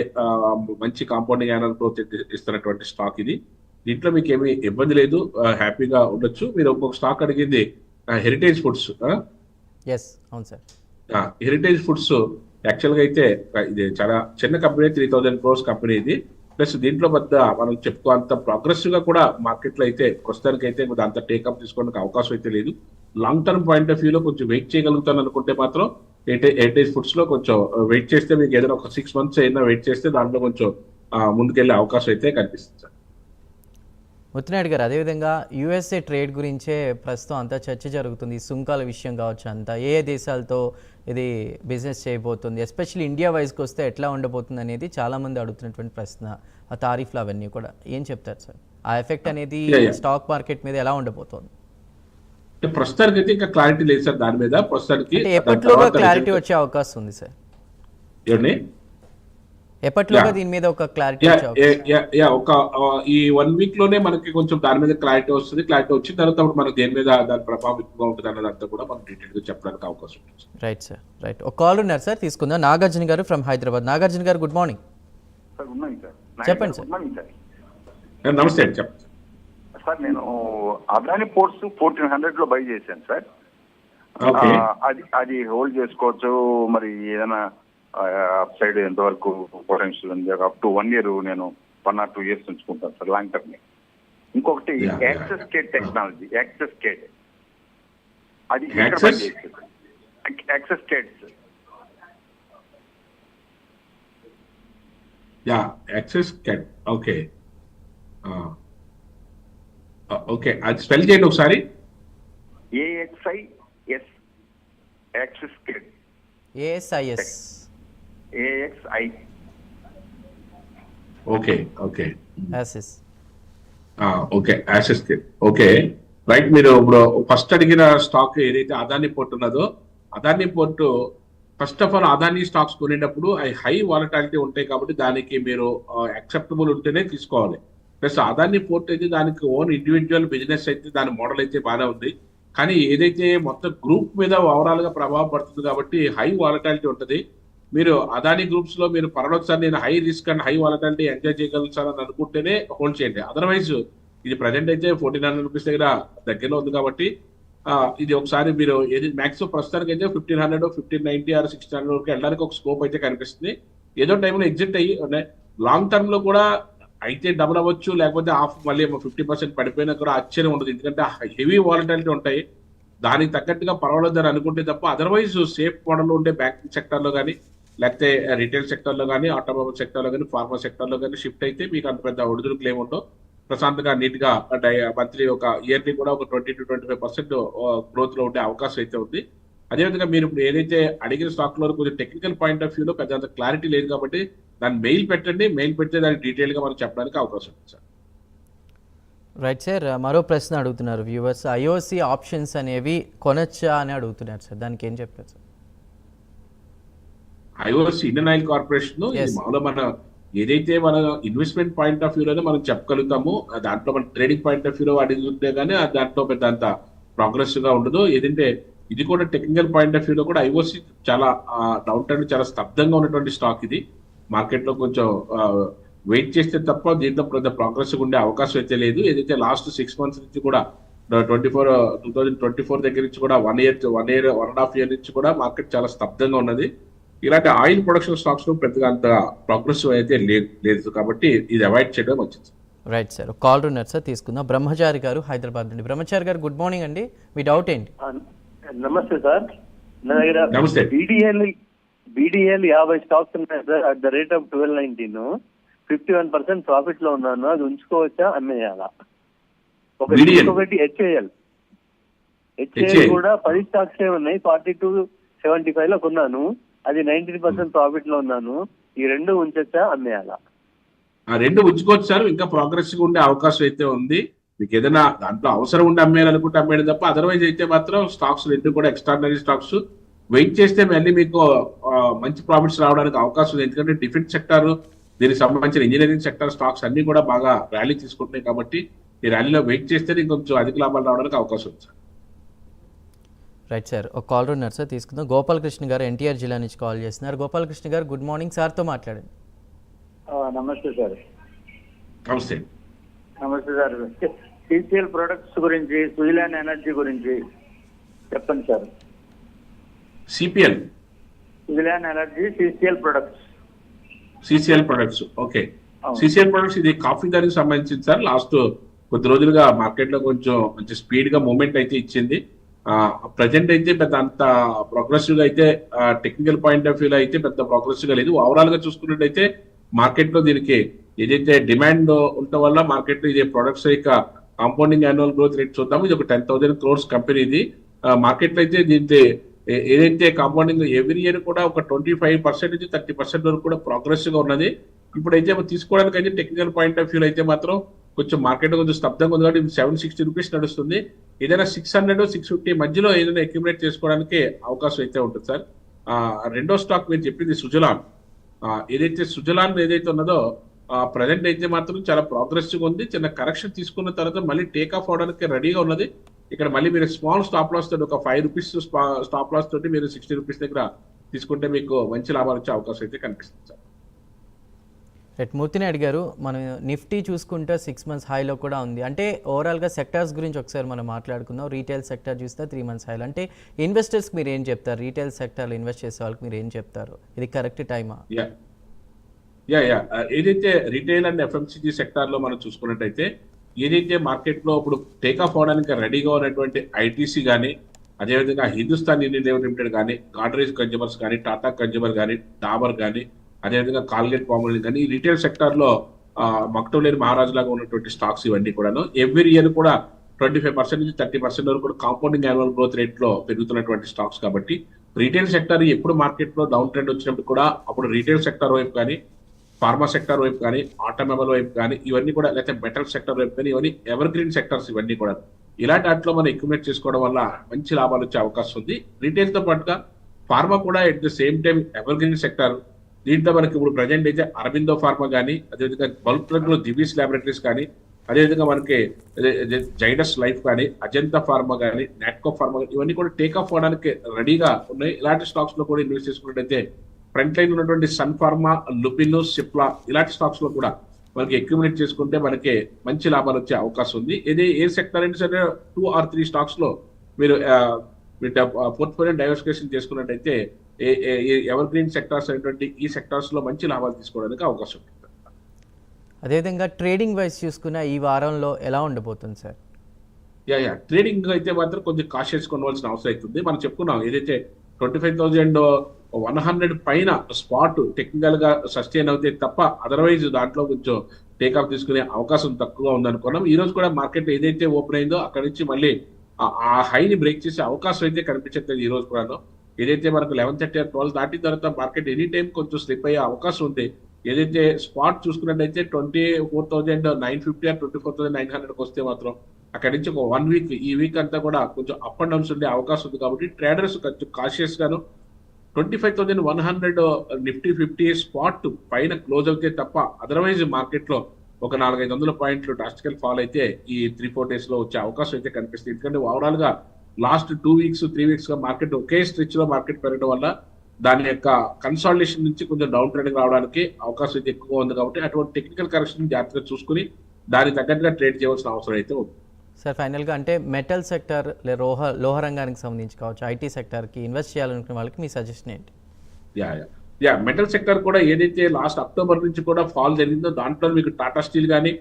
Speaker 2: మంచి కాంపౌండింగ్ యానల్ గ్రోత్ ఇస్తున్నటువంటి స్టాక్ ఇది. దీంట్లో మీకు ఏమీ ఇబ్బంది లేదు హ్యాపీగా ఉండొచ్చు. మీరు ఒక్కొక్క స్టాక్ అడిగింది హెరిటేజ్ ఫుడ్స్
Speaker 1: ఎస్ అవును సార్.
Speaker 2: హెరిటేజ్ ఫుడ్స్ యాక్చువల్గా అయితే ఇది చాలా చిన్న company three thousand crores company ఇది. ప్లస్ దీంట్లో పెద్ద మనం చెప్పుకో అంత ప్రోగ్రెసివ్గా కూడా మార్కెట్లో అయితే ప్రస్తుతానికి అయితే అంత టేకప్ తీసుకోవడానికి అవకాశం అయితే లేదు. లాంగ్ టర్మ్ పాయింట్ ఆఫ్ వ్యూలో కొంచెం వెయిట్ చేయగలుగుతాను అనుకుంటే మాత్రం ఎయిట్ ఫుడ్స్లో కొంచెం వెయిట్ చేస్తే మీకు ఏదైనా ఒక సిక్స్ మంత్స్ అయినా వెయిట్ చేస్తే దాంట్లో కొంచెం ముందుకెళ్ళే ముందుకెళ్ళే అవకాశం అయితే కనిపిస్తుంది సార్
Speaker 1: ముత్తినాయుడు గారు అదేవిధంగా యూఎస్ఏ ట్రేడ్ గురించే ప్రస్తుతం అంతా చర్చ జరుగుతుంది. సుంకాల విషయం కావచ్చు అంతా. ఏ దేశాలతో ఇది బిజినెస్ చేయబోతుంది? ఎస్పెషల్లీ ఇండియా వైజ్కి వస్తే ఎట్లా ఉండబోతుంది అనేది చాలామంది అడుగుతున్నటువంటి ప్రశ్న. ఆ తారీఫ్లు అవన్నీ కూడా. ఏం చెప్తారు సార్? ఆ ఎఫెక్ట్ అనేది. స్టాక్ మార్కెట్ మీద ఎలా ఉండబోతోంది?
Speaker 2: ప్రస్తుతానికి అయితే ఇంకా క్లారిటీ లేదు సార్ దాని మీద. ప్రస్తుతానికి
Speaker 1: ఎప్పట్లోగా క్లారిటీ వచ్చే అవకాశం ఉంది సార్?
Speaker 2: ఏమండి?
Speaker 1: ఎప్పట్లోగా. దీని మీద ఒక క్లారిటీ
Speaker 2: యా ఒక ఈ వన్ వీక్లోనే మనకి కొంచెం దాని మీద క్లారిటీ వస్తుంది. క్లారిటీ వచ్చిన తర్వాత అప్పుడు మనకి దేని మీద దాని ప్రభావం ఎక్కువగా ఉంటుంది అన్నదంతా కూడా మనం డీటెయిల్గా చెప్పడానికి అవకాశం ఉంటుంది.
Speaker 1: రైట్ సార్ రైట్ ఒక కాల్ ఉన్నారు సార్ తీసుకుందాం. నాగార్జున గారు ఫ్రమ్ హైదరాబాద్. నాగార్జున గారు good morning
Speaker 5: sir good morning sir
Speaker 1: చెప్పండి సార్.
Speaker 2: నమస్తే అండి చెప్పండి.
Speaker 5: సార్ నేను అదాని పోర్ట్స్ ఫోర్టీన్ హండ్రెడ్లో బై చేశాను సార్ అది అది హోల్డ్ చేసుకోవచ్చు. మరి ఏదైనా అప్ సైడ్ ఎంతవరకు పొటెన్షియల్ ఉంది? అప్ టు వన్ ఇయర్ నేను వన్ ఆర్ టూ ఇయర్స్ ఉంచుకుంటాను సార్ లాంగ్ టర్మ్ ఇంకొకటి Axiscades technology Axiscades అది? Access cades
Speaker 2: yeah Axiscades okay okay అది స్పెల్ చేయండి ఒకసారి.
Speaker 5: AXI S Axiscades
Speaker 1: ASIS
Speaker 5: AXI
Speaker 2: okay okay
Speaker 1: Axis
Speaker 2: okay Axis okay right మీరు ఇప్పుడు first అడిగిన stock ఏదైతే అదాని పోర్ట్ ఉన్నదో Adani port first of all Adani stocks కొనేటప్పుడు అవి హై వాలటాలిటీ ఉంటాయి కాబట్టి దానికి మీరు యాక్సెప్టబుల్ ఉంటేనే తీసుకోవాలి. ప్లస్ అదాని పోర్ట్ అయితే దానికి ఓన్ ఇండివిజువల్ బిజినెస్ అయితే దాని మోడల్ అయితే బాగానే ఉంది. కానీ ఏదైతే మొత్తం గ్రూప్ మీద ఓవరాల్గా ప్రభావం పడుతుంది కాబట్టి హై వాలటాలిటీ ఉంటుంది. మీరు అదాని గ్రూప్స్లో మీరు పర్వాలేదు నేను high risk and high volatility enjoy చేయగలను సార్ అని అనుకుంటేనే హోల్డ్ చేయండి. అదర్వైజ్ ఇది ప్రజెంట్ అయితే ఫోర్టీన్ హండ్రెడ్ రూపీస్ దగ్గర దగ్గరలో ఉంది కాబట్టి ఇది ఒకసారి మీరు ఏది మ్యాక్సిమం ప్రస్తుతానికి అయితే fifteen hundred fifteen ninety or sixteen hundred వరకు వెళ్ళడానికి ఒక స్కోప్ అయితే కనిపిస్తుంది. ఏదో టైంలో ఎగ్జిట్ అయ్యి లాంగ్ టర్మ్లో కూడా అయితే డబుల్ అవ్వచ్చు లేకపోతే హాఫ్ మళ్ళీ ఫిఫ్టీ పర్సెంట్ పడిపోయినా కూడా ఆశ్చర్యం ఉండదు. ఎందుకంటే హెవీ వాలటాలిటీ ఉంటాయి. దానికి తగ్గట్టుగా పర్వాలేదు అని అనుకుంటే తప్ప అదర్వైజ్ సేఫ్ మోడల్ ఉండే బ్యాంకింగ్ సెక్టర్లో కానీ లేకపోతే రిటైల్ సెక్టర్లో కానీ ఆటోమొబైల్ సెక్టర్లో కానీ ఫార్మా సెక్టర్లో కానీ షిఫ్ట్ అయితే మీకు అంత పెద్ద ఒడిదులు క్లెయిమ్ ఉండవు. ప్రశాంతంగా నీట్గా మంత్లీ ఒక ఇయర్లీ కూడా ఒక twenty two twenty five percent గ్రోత్లో ఉండే అవకాశం అయితే ఉంది. అదేవిధంగా మీరు ఇప్పుడు ఏదైతే అడిగిన స్టాక్లో కొంచెం టెక్నికల్ పాయింట్ ఆఫ్ వ్యూలో పెద్ద క్లారిటీ లేదు కాబట్టి దాన్ని మెయిల్ పెట్టండి. మెయిల్ పెడితే దాన్ని డీటెయిల్గా మనం చెప్పడానికి అవకాశం ఉంది సార్.
Speaker 1: రైట్ సార్ మరో ప్రశ్న అడుగుతున్నారు వ్యూవర్స్ ఐఓసి ఆప్షన్స్ అనేవి కొనొచ్చా అని అడుగుతున్నారు సార్ దానికి ఏం చెప్పారు sir
Speaker 2: IOC Indian oil corporation. మామూలుగా మన ఏదైతే మన ఇన్వెస్ట్మెంట్ పాయింట్ ఆఫ్ వ్యూలోనే మనం చెప్పగలుగుతాము దాంట్లో మన ట్రేడింగ్ పాయింట్ ఆఫ్ వ్యూలో వాడి ఉంటే కానీ దాంట్లో పెద్ద అంత ప్రోగ్రెసివ్గా ఉండదు. ఏదంటే ఇది కూడా టెక్నికల్ పాయింట్ ఆఫ్ వ్యూలో కూడా ఐఓసి చాలా డౌన్ టైం చాలా స్తబ్దంగా ఉన్నటువంటి స్టాక్ ఇది. మార్కెట్లో కొంచెం వెయిట్ చేస్తే తప్ప దీంట్లో పెద్ద ప్రోగ్రెసివ్ ఉండే అవకాశం అయితే లేదు. ఏదైతే లాస్ట్ సిక్స్ మంత్స్ నుంచి కూడా twenty four two thousand twenty four దగ్గర నుంచి కూడా one year one year one and half year నుంచి కూడా మార్కెట్ చాలా స్తబ్దంగా ఉన్నది. ఇలాంటి ఆయిల్ ప్రొడక్షన్ స్టాక్స్లో పెద్దగా అంత ప్రోగ్రెసివ్ అయితే లేదు లేదు. కాబట్టి ఇది అవాయిడ్ చేయడం మంచిది.
Speaker 1: Right sir. కాల్ ఉన్నారు సార్ తీసుకుందాం. బ్రహ్మచారి గారు హైదరాబాద్ నుండి. బ్రహ్మచారి గారు గుడ్ మార్నింగ్ అండి. మీ డౌట్ ఏంటి?
Speaker 7: నమస్తే సార్. నా దగ్గర
Speaker 2: నమస్తే.
Speaker 7: బీడీఎల్ బీడీఎల్ యాభై స్టాక్స్ ఉన్నాయి sir. At the rate of twelve nineteen. Fifty one percent ప్రాఫిట్లో ఉన్నాను. అది ఉంచుకోవచ్చా? అమ్మేయాలా? ఒకటి హెచ్ఏఎల్ హెచ్ఏఎల్. కూడా పది స్టాక్స్ ఏ ఉన్నాయి ఫార్టీ టూ సెవెంటీ ఫైవ్లో కొన్నాను. అది నైన్టీన్ పర్సెంట్ ప్రాఫిట్లో ఉన్నాను. ఈ రెండు ఉంచొచ్చా? అమ్మేయాలా?
Speaker 2: ఆ రెండు ఉంచుకోవచ్చు సార్. ఇంకా ప్రోగ్రెసివ్ ఉండే అవకాశం అయితే ఉంది. మీకు ఏదైనా దాంట్లో అవసరం ఉండి అమ్మేయాలనుకుంటే అమ్మేయడం తప్ప అదర్వైజ్ అయితే మాత్రం స్టాక్స్ రెండు కూడా ఎక్స్ట్రాడినరీ స్టాక్స్ వెయిట్ చేస్తే మళ్ళీ మీకు మంచి ప్రాఫిట్స్ రావడానికి అవకాశం ఉంది. ఎందుకంటే డిఫెన్స్ సెక్టర్ దీనికి సంబంధించిన ఇంజనీరింగ్ సెక్టర్ స్టాక్స్ అన్ని కూడా బాగా ర్యాలీ తీసుకుంటున్నాయి కాబట్టి ఈ ర్యాలీలో వెయిట్ చేస్తే ఇంకొంచెం అధిక లాభాలు రావడానికి అవకాశం ఉంది సార్.
Speaker 1: రైట్ సార్ ఒక కాల్ ఉన్నారు సార్ తీసుకుందాం. గోపాలకృష్ణ గారు ఎన్టీఆర్ జిల్లా నుంచి కాల్ చేస్తున్నారు. గోపాలకృష్ణ గారు గుడ్ మార్నింగ్ సార్తో మాట్లాడండి.
Speaker 3: నమస్తే సార్.
Speaker 2: నమస్తే.
Speaker 3: నమస్తే సార్. సిసిఎల్ ప్రొడక్ట్స్ గురించి సుయిలాన్ ఎనర్జీ గురించి చెప్పండి sir.
Speaker 2: CPL?
Speaker 3: Suzlon energy CCL products.
Speaker 2: CCL products okay. CCL products ఇది కాఫీ దానికి సంబంధించింది సార్. లాస్ట్ కొద్ది రోజులుగా మార్కెట్లో కొంచెం మంచి స్పీడ్గా మూమెంట్ అయితే ఇచ్చింది. ప్రజెంట్ అయితే పెద్ద అంత ప్రోగ్రెసివ్గా అయితే టెక్నికల్ పాయింట్ ఆఫ్ వ్యూలో అయితే పెద్ద ప్రోగ్రెసివ్గా లేదు. ఓవరాల్గా చూసుకున్నట్టయితే మార్కెట్లో దీనికి ఏదైతే డిమాండ్ ఉండటం వల్ల మార్కెట్లో ఇది ప్రొడక్ట్స్ యొక్క కాంపౌండింగ్ యాన్యువల్ గ్రోత్ రేట్ చూద్దాము. ఇది ఒక టెన్ థౌసండ్ క్రోర్స్ కంపెనీ ఇది. మార్కెట్లో అయితే దీంతో ఏదైతే కాంపౌండింగ్ ఎవ్రీ ఇయర్ కూడా ఒక ట్వంటీ ఫైవ్ పర్సెంట్ నుంచి థర్టీ పర్సెంట్ వరకు కూడా ప్రోగ్రెసివ్గా ఉన్నది. ఇప్పుడైతే తీసుకోవడానికి అయితే టెక్నికల్ పాయింట్ ఆఫ్ వ్యూ అయితే మాత్రం కొంచెం మార్కెట్ కొంచెం స్తబ్దంగా ఉంది కాబట్టి సెవెన్ సిక్స్టీ రూపీస్ నడుస్తుంది. ఏదైనా సిక్స్ హండ్రెడ్ సిక్స్ ఫిఫ్టీ మధ్యలో ఏదైనా అక్యుమిలేట్ చేసుకోవడానికి అవకాశం అయితే ఉంటుంది సార్. రెండో స్టాక్ మీరు చెప్పింది సుజలాన్. ఏదైతే సుజలాన్ ఏదైతే ఉన్నదో ప్రజెంట్ అయితే మాత్రం చాలా ప్రోగ్రెసివ్గా ఉంది. చిన్న కరెక్షన్ తీసుకున్న తర్వాత మళ్ళీ టేక్ ఆఫ్ అవడానికి రెడీగా ఉన్నది. ఇక్కడ మళ్ళీ మీరు స్మాల్ స్టాప్ లాస్ తోటి ఒక ఫైవ్ రూపీస్ స్టాప్ లాస్ తోటి మీరు సిక్స్టీ రూపీస్ దగ్గర తీసుకుంటే మీకు మంచి లాభాలు వచ్చే అవకాశం అయితే కనిపిస్తుంది సార్.
Speaker 1: రైట్ మూర్తినాయుడు గారు మనం నిఫ్టీ చూసుకుంటే సిక్స్ మంత్స్ హైలో కూడా ఉంది. అంటే ఓవరాల్గా సెక్టార్స్ గురించి ఒకసారి మనం మాట్లాడుకుందాం. రీటైల్ సెక్టర్ చూస్తే త్రీ మంత్స్ హైలో అంటే ఇన్వెస్టర్స్కి మీరు ఏం చెప్తారు? రీటైల్ సెక్టర్లో ఇన్వెస్ట్ చేసే వాళ్ళకి మీరు ఏం చెప్తారు? ఇది కరెక్ట్ టైమా
Speaker 2: యా యా యా ఏదైతే రిటైల్ అండ్ ఎఫ్ఎంసీజీ సెక్టార్లో మనం చూసుకున్నట్టయితే ఏదైతే మార్కెట్లో ఇప్పుడు టేక్ ఆఫ్ అవడానికి రెడీగా ఉన్నటువంటి ఐటీసీ కానీ అదేవిధంగా హిందుస్థాన్ యూనియన్ లిమిటెడ్ కానీ గాడ్రేజ్ కన్జ్యూమర్స్ కానీ టాటా కన్జ్యూమర్ కానీ డాబర్ కానీ అదేవిధంగా కాల్గేట్ పాములని కానీ రీటైల్ రిటైల్ సెక్టార్లో మక్టోలేని మహారాజు లాగా ఉన్నటువంటి స్టాక్స్ ఇవన్నీ కూడాను ఎవ్రీ ఇయర్ కూడా ట్వంటీ ఫైవ్ పర్సెంట్ నుంచి థర్టీ పర్సెంట్ వరకు కూడా కాంపౌండింగ్ యాన్యువల్ గ్రోత్ రేట్లో పెరుగుతున్నటువంటి స్టాక్స్ కాబట్టి రీటైల్ సెక్టర్ ఎప్పుడు మార్కెట్లో డౌన్ ట్రెండ్ వచ్చినప్పుడు కూడా అప్పుడు రీటైల్ సెక్టర్ వైపు కానీ ఫార్మా సెక్టర్ వైపు కానీ ఆటోమొబైల్ వైపు కానీ ఇవన్నీ కూడా లేకపోతే మెటల్ సెక్టర్ వైపు కానీ ఇవన్నీ ఎవర్ గ్రీన్ సెక్టర్స్ ఇవన్నీ కూడా. ఇలాంటి వాటిలో మనం ఎక్యుమిలేట్ చేసుకోవడం వల్ల మంచి లాభాలు వచ్చే అవకాశం ఉంది. రీటైల్తో పాటుగా ఫార్మా కూడా at the same time evergreen sector దీంట్లో మనకి ఇప్పుడు ప్రజెంట్ అయితే అరవిందో ఫార్మా కానీ అదేవిధంగా బల్క్ డ్రగ్లో దివీస్ ల్యాబొరేటరీస్ కానీ అదేవిధంగా మనకి జైడస్ లైఫ్ కానీ అజంతా ఫార్మా కానీ నాట్కో ఫార్మా కానీ ఇవన్నీ కూడా టేక్ ఆఫ్ అవడానికి రెడీగా ఉన్నాయి. ఇలాంటి స్టాక్స్లో కూడా ఇన్వెస్ట్ చేసుకున్నట్టయితే ఫ్రంట్ లైన్ ఉన్నటువంటి సన్ ఫార్మా లుపిన్ సిప్లా ఇలాంటి స్టాక్స్లో కూడా మనకి అక్యుమిలేట్ చేసుకుంటే మనకి మంచి లాభాలు వచ్చే అవకాశం ఉంది. ఇది ఏ సెక్టర్ అయినా సరే టూ ఆర్ త్రీ స్టాక్స్లో మీరు పోర్ట్ఫోలియో డైవర్సిఫికేషన్ చేసుకున్నట్టయితే ఎవర్ గ్రీన్ సెక్టార్స్ అయినటువంటి ఈ సెక్టార్స్లో మంచి లాభాలు తీసుకోవడానికి అవకాశం ఉంటుంది
Speaker 1: అదేవిధంగా ట్రేడింగ్ వైజ్ చూసుకున్న ఈ వారంలో ఎలా ఉండబోతుంది సార్?
Speaker 2: Yeah yeah. ట్రేడింగ్ అయితే మాత్రం కొంచెం కాషియస్ కొనవలసిన అవసరం అవుతుంది. మనం చెప్పుకున్నాం ఏదైతే twenty five thousand one hundred పైన స్పాట్ టెక్నికల్గా సస్టైన్ అవుతే తప్ప అదర్వైజ్ దాంట్లో కొంచెం టేక్ ఆఫ్ తీసుకునే అవకాశం తక్కువగా ఉందనుకున్నాం. ఈ రోజు కూడా మార్కెట్ ఏదైతే ఓపెన్ అయిందో అక్కడ నుంచి మళ్ళీ ఆ- ఆ హైని బ్రేక్ చేసే అవకాశం అయితే కనిపించట్లేదు ఈ రోజు కూడా ఏదైతే మనకు లెవెన్ థర్టీ ట్వెల్వ్ దాటిన తర్వాత మార్కెట్ ఎనీ టైం కొంచెం స్లిప్ అయ్యే అవకాశం ఉంది. ఏదైతే స్పాట్ చూసుకున్నట్టయితే twenty four thousand nine fifty or twenty four thousand nine hundred వస్తే మాత్రం అక్కడి నుంచి ఒక వన్ వీక్ ఈ వీక్ అంతా కూడా కొంచెం అప్ అండ్ డౌన్స్ ఉండే అవకాశం ఉంది కాబట్టి ట్రేడర్స్ కొంచెం కాషియస్ గాను twenty five thousand one hundred Nifty fifty spot పైన క్లోజ్ అవుతే తప్ప అదర్వైజ్ మార్కెట్లో ఒక నాలుగైదు వందల పాయింట్లు డ్రాస్టికల్ ఫాల్ అయితే ఈ త్రీ ఫోర్ డేస్లో వచ్చే అవకాశం అయితే కనిపిస్తుంది. ఎందుకంటే ఓవరాల్గా లాస్ట్ టూ వీక్స్ త్రీ వీక్స్గా మార్కెట్ ఒకే స్ట్రిచ్లో మార్కెట్ పెరగడం వల్ల దాని యొక్క కన్సాలిడేషన్ నుంచి కొంచెం డౌన్ ట్రెండింగ్ రావడానికి అవకాశం అయితే ఎక్కువ ఉంది కాబట్టి అటువంటి టెక్నికల్ కరెక్షన్ జాగ్రత్తగా చూసుకుని దానికి తగ్గట్టుగా ట్రేడ్ చేయవలసిన అవసరం అయితే ఉంది.
Speaker 1: సార్ ఫైనల్గా అంటే మెటల్ సెక్టర్ లే లోహ లోహ రంగానికి సంబంధించి కావచ్చు ఐటీ సెక్టర్కి ఇన్వెస్ట్ చేయాలనుకునే వాళ్ళకి మీ సజెషన్ ఏంటి?
Speaker 2: Yeah yeah. Yeah metal sector కూడా ఏదైతే లాస్ట్ అక్టోబర్ నుంచి కూడా ఫాల్ జరిగిందో దాంట్లో మీకు టాటా స్టీల్ కానీ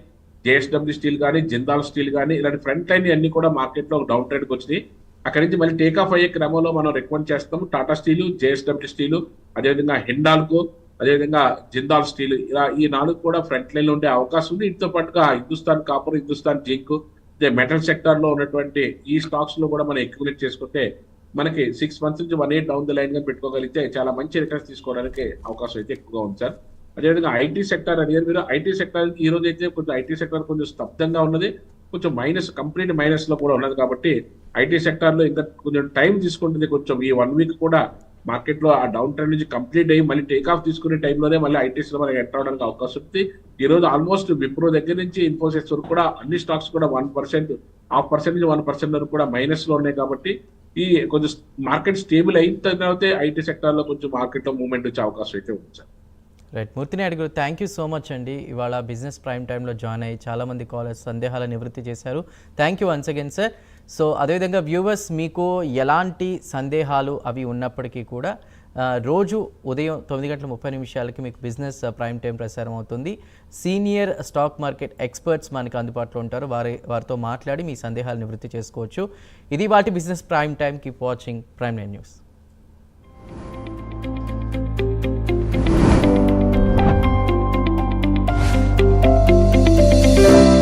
Speaker 2: జేఎస్డబ్ల్యూ స్టీల్ కానీ జిందాల్ స్టీల్ కానీ ఇలాంటి ఫ్రంట్ లైన్ అన్ని కూడా మార్కెట్లో డౌన్ ట్రెండ్కి వచ్చినాయి. అక్కడి నుంచి మళ్ళీ టేక్ ఆఫ్ అయ్యే క్రమంలో మనం రికమెండ్ చేస్తాం. టాటా స్టీల్ జేఎస్డబ్ల్యూ స్టీలు అదేవిధంగా హిండాల్కో అదేవిధంగా జిందాల్ స్టీల్ ఇలా ఈ నాలుగు కూడా ఫ్రంట్ లైన్లో ఉండే అవకాశం ఉంది. ఇంతో పాటుగా Hindustan copper Hindustan zinc metal సెక్టర్లో ఉన్నటువంటి ఈ స్టాక్స్లో కూడా మనం ఎక్యుమిలేట్ చేసుకుంటే మనకి సిక్స్ మంత్స్ నుంచి వన్ ఇయర్ డౌన్ ద లైన్గా పెట్టుకోగలిగితే చాలా మంచి రిటర్న్స్ తీసుకోవడానికి అవకాశం అయితే ఎక్కువగా ఉంది సార్ అదేవిధంగా ఐటీ సెక్టర్ అనేది మీరు ఐటీ సెక్టర్ ఈ రోజు అయితే కొంచెం ఐటీ సెక్టర్ కొంచెం స్తబ్దంగా ఉన్నది. కొంచెం మైనస్ కంప్లీట్ మైనస్లో కూడా ఉన్నది కాబట్టి ఐటీ సెక్టర్లో ఇంకా కొంచెం టైం తీసుకుంటుంది కొంచెం. ఈ వన్ వీక్ కూడా మార్కెట్లో ఆ డౌన్ ట్రెండ్ నుంచి కంప్లీట్ అయ్యి మళ్ళీ టేక్ ఆఫ్ తీసుకునే టైంలోనే మళ్ళీ ఐటీస్లో మనకి ఎంటర్ అవడానికి అవకాశం ఉంది. ఈ రోజు ఆల్మోస్ట్ విప్రో దగ్గర నుంచి ఇన్ఫోసిస్ వరకు కూడా అన్ని స్టాక్స్ కూడా వన్ పర్సెంట్ హాఫ్ పర్సెంట్ నుంచి వన్ పర్సెంట్ వరకు కూడా మైనస్లో ఉన్నాయి కాబట్టి ఈ కొంచెం మార్కెట్ స్టేబుల్ అయిన తర్వాత ఐటీ సెక్టర్లో కొంచెం మార్కెట్లో మూవ్మెంట్ వచ్చే అవకాశం అయితే ఉంది సార్.
Speaker 1: రైట్ మూర్తి నాయుడు గారు థ్యాంక్ యూ సో మచ్ అండి. ఇవాళ బిజినెస్ ప్రైమ్ టైంలో జాయిన్ అయ్యి చాలామంది కాలర్స్ సందేహాల నివృత్తి చేశారు. Thank you once again sir so అదేవిధంగా వ్యూవర్స్ మీకు ఎలాంటి సందేహాలు అవి ఉన్నప్పటికీ కూడా రోజు ఉదయం తొమ్మిది గంటల ముప్పై నిమిషాలకి మీకు బిజినెస్ ప్రైమ్ టైం ప్రసారం అవుతుంది. సీనియర్ స్టాక్ మార్కెట్ ఎక్స్పర్ట్స్ మనకు అందుబాటులో ఉంటారు. వారి వారితో మాట్లాడి మీ సందేహాలు నివృత్తి చేసుకోవచ్చు. ఇది వాటి business prime time keep watching prime nine news